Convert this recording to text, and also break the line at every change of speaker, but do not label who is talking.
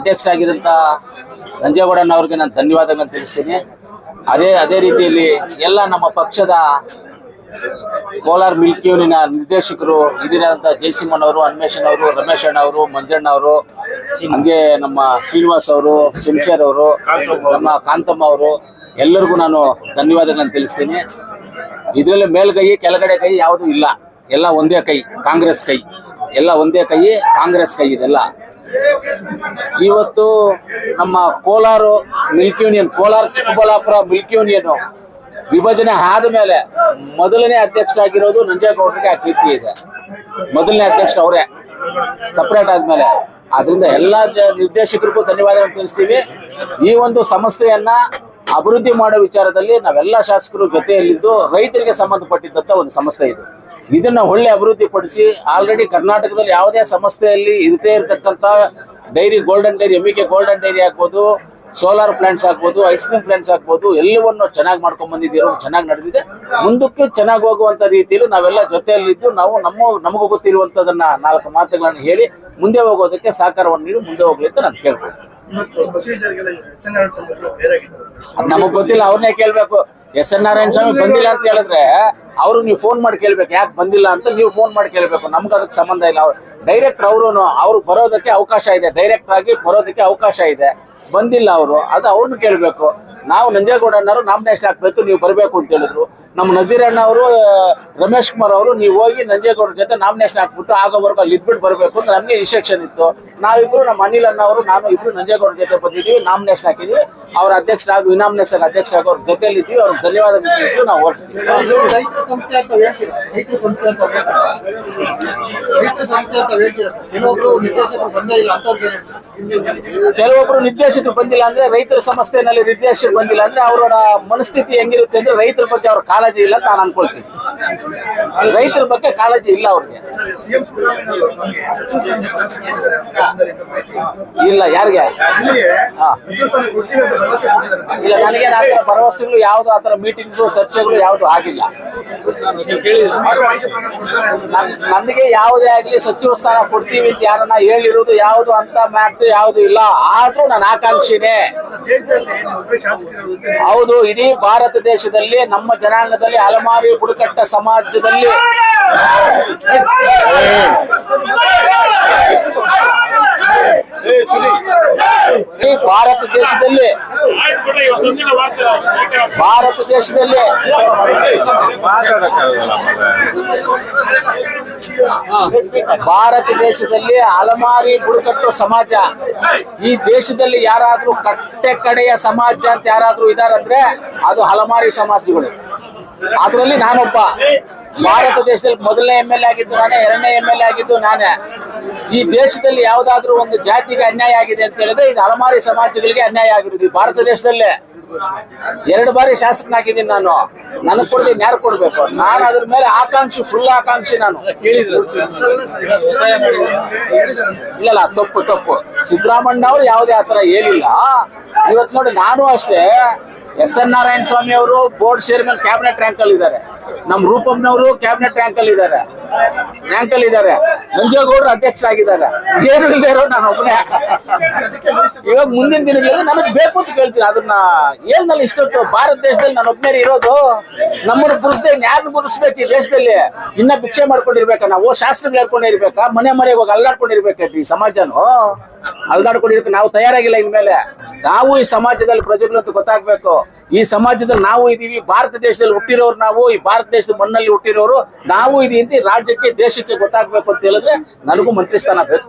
ಅಧ್ಯಕ್ಷರಾಗಿದ್ದಂತ ನಂಜೇಗೌಡನವ್ರಿಗೆ ನಾನು ಧನ್ಯವಾದಗಳನ್ನು ತಿಳಿಸ್ತೀನಿ. ಅದೇ ಅದೇ ರೀತಿಯಲ್ಲಿ ಎಲ್ಲ ನಮ್ಮ ಪಕ್ಷದ ಕೋಲಾರ ಮಿಲ್ಕ್ ಯೂನಿಯನ್ ನಿರ್ದೇಶಕರು ಇದೀರಂತ ಜಯಸಿಂಹನ್ ಅವರು, ಅನ್ವೇಷಣ್ ಅವರು, ರಮೇಶ್ ಅಣ್ಣ ಅವರು, ಮಂಜಣ್ಣ ಅವರು, ಹಂಗೆ ನಮ್ಮ ಶ್ರೀನಿವಾಸ್ ಅವರು ಸಿನ್ಸೇರ್ ಅವರು, ನಮ್ಮ ಕಾಂತಮ್ಮ ಅವರು, ಎಲ್ಲರಿಗೂ ನಾನು ಧನ್ಯವಾದಗಳನ್ನು ತಿಳಿಸ್ತೀನಿ. ಇದರಲ್ಲಿ ಮೇಲ್ಗೈ ಕೆಳಗಡೆ ಕೈ ಯಾವುದು ಇಲ್ಲ. ಎಲ್ಲ ಒಂದೇ ಕೈ, ಕಾಂಗ್ರೆಸ್ ಕೈ. ಎಲ್ಲ ಒಂದೇ ಕೈ, ಕಾಂಗ್ರೆಸ್ ಕೈ ಇದೆಲ್ಲ. ಇವತ್ತು ನಮ್ಮ Kolar milk union, Kolar Chikkaballapur milk union ವಿಭಜನೆ ಆದ ಮೇಲೆ ಮೊದಲನೇ ಅಧ್ಯಕ್ಷರಾಗಿರೋದು ನಂಜೇಗೌಡರಿಗೆ ಆ ಕೀರ್ತಿ ಇದೆ. ಮೊದಲನೇ ಅಧ್ಯಕ್ಷ ಅವರೇ ಸಪ್ರೇಟ್ ಆದ್ಮೇಲೆ. ಅದರಿಂದ ಎಲ್ಲಾ ನಿರ್ದೇಶಕರಿಗೂ ಧನ್ಯವಾದಗಳನ್ನು ತಿಳಿಸ್ತೀವಿ. ಈ ಒಂದು ಸಂಸ್ಥೆಯನ್ನ ಅಭಿವೃದ್ಧಿ ಮಾಡೋ ವಿಚಾರದಲ್ಲಿ ನಾವೆಲ್ಲ ಶಾಸಕರು ಜೊತೆಯಲ್ಲಿದ್ದು ರೈತರಿಗೆ ಸಂಬಂಧಪಟ್ಟಿದ್ದಂತ ಒಂದು ಸಂಸ್ಥೆ ಇದು. ಇದನ್ನ ಒಳ್ಳೆ ಅಭಿವೃದ್ಧಿ ಪಡಿಸಿ ಆಲ್ರೆಡಿ ಕರ್ನಾಟಕದಲ್ಲಿ ಯಾವುದೇ ಸಂಸ್ಥೆಯಲ್ಲಿ ಇರದೇ ಇರತಕ್ಕಂತ dairy golden dairy M K golden dairy ಹಾಕ್ಬೋದು ಸೋಲಾರ್ ಪ್ಲಾಂಟ್ಸ್ ಹಾಕ್ಬೋದು ಐಸ್ ಕ್ರೀಮ್ ಪ್ಲಾಂಟ್ಸ್ ಹಾಕ್ಬೋದು ಎಲ್ಲವನ್ನು ಚೆನ್ನಾಗಿ ಮಾಡ್ಕೊಂಡ್ ಬಂದಿದ್ದೀರೋ ಚೆನ್ನಾಗಿ ನಡೆದಿದೆ. ಮುಂದಕ್ಕೆ ಚೆನ್ನಾಗಿ ಹೋಗುವಂತ ರೀತಿಯಲ್ಲಿ ನಾವೆಲ್ಲ ಜೊತೆಯಲ್ಲಿದ್ದು ನಾವು ನಮ್ಮ, ನಮಗೂ ಗೊತ್ತಿರುವಂತದನ್ನ ನಾಲ್ಕು ಮಾತುಗಳನ್ನು ಹೇಳಿ ಮುಂದೆ ಹೋಗೋದಕ್ಕೆ ಸಹಕಾರವನ್ನು ನೀಡಿ ಮುಂದೆ ಹೋಗ್ಲಿ ಅಂತ ನಾನು ಕೇಳ್ಕೊಳ್ತೀನಿ. ನಮಗ್ ಗೊತ್ತಿಲ್ಲ ಅವ್ರನ್ನೇ ಕೇಳ್ಬೇಕು. ಎಸ್ ಎನ್ ನಾರಾಯಣ ಸ್ವಾಮಿ ಬಂದಿಲ್ಲ ಅಂತ ಹೇಳಿದ್ರೆ ಅವ್ರು ನೀವು ಫೋನ್ ಮಾಡಿ ಕೇಳ್ಬೇಕು. ಯಾಕೆ ಬಂದಿಲ್ಲ ಅಂತ ನೀವು ಫೋನ್ ಮಾಡಿ ಕೇಳ್ಬೇಕು. ನಮ್ಗೆ ಅದಕ್ಕೆ ಸಂಬಂಧ ಇಲ್ಲ. ಅವ್ರು ಡೈರೆಕ್ಟ್ ಅವರು ಅವ್ರು ಬರೋದಕ್ಕೆ ಅವಕಾಶ ಇದೆ. ಡೈರೆಕ್ಟ್ ಆಗಿ ಬರೋದಕ್ಕೆ ಅವಕಾಶ ಇದೆ. ಬಂದಿಲ್ಲ ಅವರು. ಅದು ಅವ್ರನ್ನ ಕೇಳಬೇಕು. ನಾವು ನಂಜೇಗೌಡನವರು ನಾಮಿನೇಷನ್ ಹಾಕ್ಬೇಕು, ನೀವು ಬರಬೇಕು ಅಂತ ಹೇಳಿದ್ರು. ನಮ್ಮ ನಜೀರ್ ಅಣ್ಣ ಅವರು, ರಮೇಶ್ ಕುಮಾರ್ ಅವರು, ನೀವು ಹೋಗಿ ನಂಜೇಗೌಡರ ಜೊತೆ ನಾಮಿನೇಷನ್ ಹಾಕ್ಬಿಟ್ಟು ಆಗೋವರೆಗೂ ಅಲ್ಲಿ ಇದ್ಬಿಟ್ಟು ಬರಬೇಕು ಅಂತ ನಮಗೆ ಇನ್ಸ್ಟ್ರಕ್ಷನ್ ಇತ್ತು. ನಾವಿಬ್ರು ನಮ್ಮ ಅನಿಲ್ ಅಣ್ಣ ಅವರು, ನಾನು ಇಬ್ರು ನಂಜೇಗೌಡರ ಜೊತೆ ಬಂದಿದ್ದೀವಿ ನಾಮಿನೇಷನ್ ಹಾಕಿದ್ವಿ ಅವ್ರ ಅಧ್ಯಕ್ಷರಾಗಿ ವಿನಾಮಿನೇಷನ್ ಅಧ್ಯಕ್ಷರಾಗಿ ಅವ್ರ ಜೊತೆಯಲ್ಲಿದ್ದೀವಿ ಅವ್ರಿಗೆ ಧನ್ಯವಾದ ತಿಳಿಸ್ತು ನಾವು ಹೊರಡ್ತೀವಿ
ಇದು ರೈತರ ಸಂಸ್ಥೆ ಅಂತ ಹೇಳ್ತೀರಾ? ರೈತರ ಸಂಸ್ಥೆ ಅಂತ ಹೇಳ್ತೀರಾ? ರೈತರ ಸಂಸ್ಥೆ ಅಂತ ಹೇಳ್ತೀರಾ? ಸರ್ ಕೆಲವೊಬ್ರು ನಿರ್ದೇಶಕರು ಬಂದೇ ಇಲ್ಲ ಅಂತವ್ರಿಗೆ ಏನ್ ಹೇಳ್ತೀರಾ?
ಕೆಲವೊಬ್ರು ನಿರ್ದೇಶಕರು ಬಂದಿಲ್ಲ ಅಂದ್ರೆ ರೈತರ ಸಂಸ್ಥೆನಲ್ಲಿ ನಿರ್ದೇಶಕರು ಬಂದಿಲ್ಲ ಅಂದ್ರೆ ಅವರ ಮನಸ್ಥಿತಿ ಹೆಂಗಿರುತ್ತೆ ಅಂದ್ರೆ ರೈತರ ಬಗ್ಗೆ ಅವ್ರ ಕಾಳಜಿ ಇಲ್ಲ ಅಂತ ನಾನು ಅನ್ಕೊಳ್ತೀನಿ. ರೈತರ ಬಗ್ಗೆ ಕಾಳಜಿ ಇಲ್ಲ ಅವ್ರಿಗೆ. ಇಲ್ಲ ಯಾರಿಗೆ. ಇಲ್ಲ ನನಗೆ ಆತರ ಭರವಸೆಗಳು ಯಾವ್ದು ಆತರ ಮೀಟಿಂಗ್ಸ್ ಚರ್ಚೆಗಳು ಯಾವ್ದು ಆಗಿಲ್ಲ. ನಮಗೆ ಯಾವುದೇ ಆಗ್ಲಿ ಸಚಿವ ಸ್ಥಾನ ಕೊಡ್ತೀವಿ ಅಂತ ಯಾರನ್ನ ಹೇಳಿರೋದು ಯಾವ್ದು ಅಂತ ಮ್ಯಾಟ್ರು ಯಾವ್ದು ಇಲ್ಲ. ಆದ್ರೂ ನನ್ನ ಆಕಾಂಕ್ಷಿನೇ. ಹೌದು ಇಡೀ ಭಾರತ ದೇಶದಲ್ಲಿ ನಮ್ಮ ಜನಾಂಗದಲ್ಲಿ ಅಲಮಾರಿ ಬುಡಕಟ್ಟ ಸಮಾಜದಲ್ಲಿ ಈ ಭಾರತ ದೇಶದಲ್ಲಿ ಭಾರತ ದೇಶದಲ್ಲಿ ಭಾರತ ದೇಶದಲ್ಲಿ ಅಲಮಾರಿ ಬುಡಕಟ್ಟು ಸಮಾಜ. ಈ ದೇಶದಲ್ಲಿ ಯಾರಾದ್ರೂ ಕಟ್ಟೆ ಕಡೆಯ ಸಮಾಜ ಅಂತ ಯಾರಾದ್ರೂ ಇದಾರಂದ್ರೆ ಅದು ಹಲಮಾರಿ ಸಮಾಜಗಳು. ಅದರಲ್ಲಿ ನಾನೊಬ್ಬ. ಭಾರತ ದೇಶದಲ್ಲಿ ಮೊದಲನೇ ಎಂ ಎಲ್ ಆಗಿದ್ದು ನಾನೇ, ಎರಡನೇ ಎಂ ಎಲ್ ಆಗಿದ್ದು ನಾನೇ. ಈ ದೇಶದಲ್ಲಿ ಯಾವ್ದಾದ್ರೂ ಒಂದು ಜಾತಿಗೆ ಅನ್ಯಾಯ ಆಗಿದೆ ಅಂತ ಹೇಳಿದ್ರೆ ಇದು ಅಲಮಾರಿ ಸಮಾಜಗಳಿಗೆ ಅನ್ಯಾಯ ಆಗಿರೋದು. ಭಾರತ ದೇಶದಲ್ಲೇ ಎರಡು ಬಾರಿ ಶಾಸಕನಾಗಿದ್ದೀನಿ ನಾನು. ನನಗ್ ಕೊಡ್ತೀನಿ ಯಾರು ಕೊಡ್ಬೇಕು? ನಾನು ಅದ್ರ ಮೇಲೆ ಆಕಾಂಕ್ಷಿ ಫುಲ್ ಆಕಾಂಕ್ಷಿ ನಾನು. ಇಲ್ಲ ತಪ್ಪು ತಪ್ಪು. ಸಿದ್ದರಾಮಣ್ಣ ಅವ್ರು ಯಾವುದೇ ಆತರ ಹೇಳಿಲ್ಲ. ಇವತ್ ನೋಡಿ, ನಾನು ಅಷ್ಟೇ ಎಸ್ ಎನ್ ನಾರಾಯಣ ಸ್ವಾಮಿ ಅವರು ಬೋರ್ಡ್ ಚೇರ್ಮನ್ ಕ್ಯಾಬಿನೆಟ್ ರ್ಯಾಂಕ್ ಅಲ್ಲಿ ಇದ್ದಾರೆ. ನಮ್ ರೂಪಮ್ನವರು ಕ್ಯಾಬಿನೆಟ್ ರ್ಯಾಂಕ್ ಅಲ್ಲಿ ಇದ್ದಾರೆ. ರ್ಯಾಂಕ್ ಅಲ್ಲಿ ಇದ್ದಾರೆ. ನಂಜೇಗೌಡರು ಅಧ್ಯಕ್ಷರಾಗಿದ್ದಾರೆ. ಏನು ಇಲ್ಲದೆ ನಾನು ಒಬ್ಬನೇ. ಇವಾಗ ಮುಂದಿನ ದಿನಗಳಲ್ಲಿ ನನಗೆ ಬೇಕು ಅಂತ ಕೇಳ್ತೀನಿ. ಅದನ್ನ ಏಳ್ನಲ್ಲಿ ಇಷ್ಟೊತ್ತು ಭಾರತ ದೇಶದಲ್ಲಿ ನಾನು ಒಬ್ಬನೇ ಇರೋದು. ನಮ್ಮನ್ನು ಬುರಿಸ್ದೆ ಯಾರು ಬುರಿಸ್ಬೇಕು ಈ ದೇಶದಲ್ಲಿ. ಇನ್ನ ಭಿಕ್ಷೆ ಮಾಡ್ಕೊಂಡಿರ್ಬೇಕಾ? ನಾವು ಶಾಸ್ತ್ರಗಳು ಹೇಳ್ಕೊಂಡಿರ್ಬೇಕಾ ಮನೆ ಮನೆ ಇವಾಗ ಹೋಗಿ ಅಲ್ಲಾಡ್ಕೊಂಡಿರ್ಬೇಕೈತಿ ಈ ಸಮಾಜನು? ಅಲ್ದಾಡ್ಕೊಂಡಿರ್ಬೇಕು ನಾವು ತಯಾರಾಗಿಲ್ಲ ಇನ್ಮೇಲೆ. ನಾವು ಈ ಸಮಾಜದಲ್ಲಿ ಪ್ರಜೆಗಳು ಅಂತ ಗೊತ್ತಾಗ್ಬೇಕು. ಈ ಸಮಾಜದಲ್ಲಿ ನಾವು ಇದೀವಿ ಭಾರತ ದೇಶದಲ್ಲಿ ಹುಟ್ಟಿರೋರು ನಾವು ಈ ಭಾರತ ದೇಶದ ಮಣ್ಣಲ್ಲಿ ಹುಟ್ಟಿರೋರು ನಾವು ಇದೀವಿ ಅಂತ ರಾಜ್ಯಕ್ಕೆ ದೇಶಕ್ಕೆ ಗೊತ್ತಾಗ್ಬೇಕು ಅಂತ ಹೇಳಿದ್ರೆ ನನಗೂ ಮಂತ್ರಿ ಸ್ಥಾನ ಬೇಕು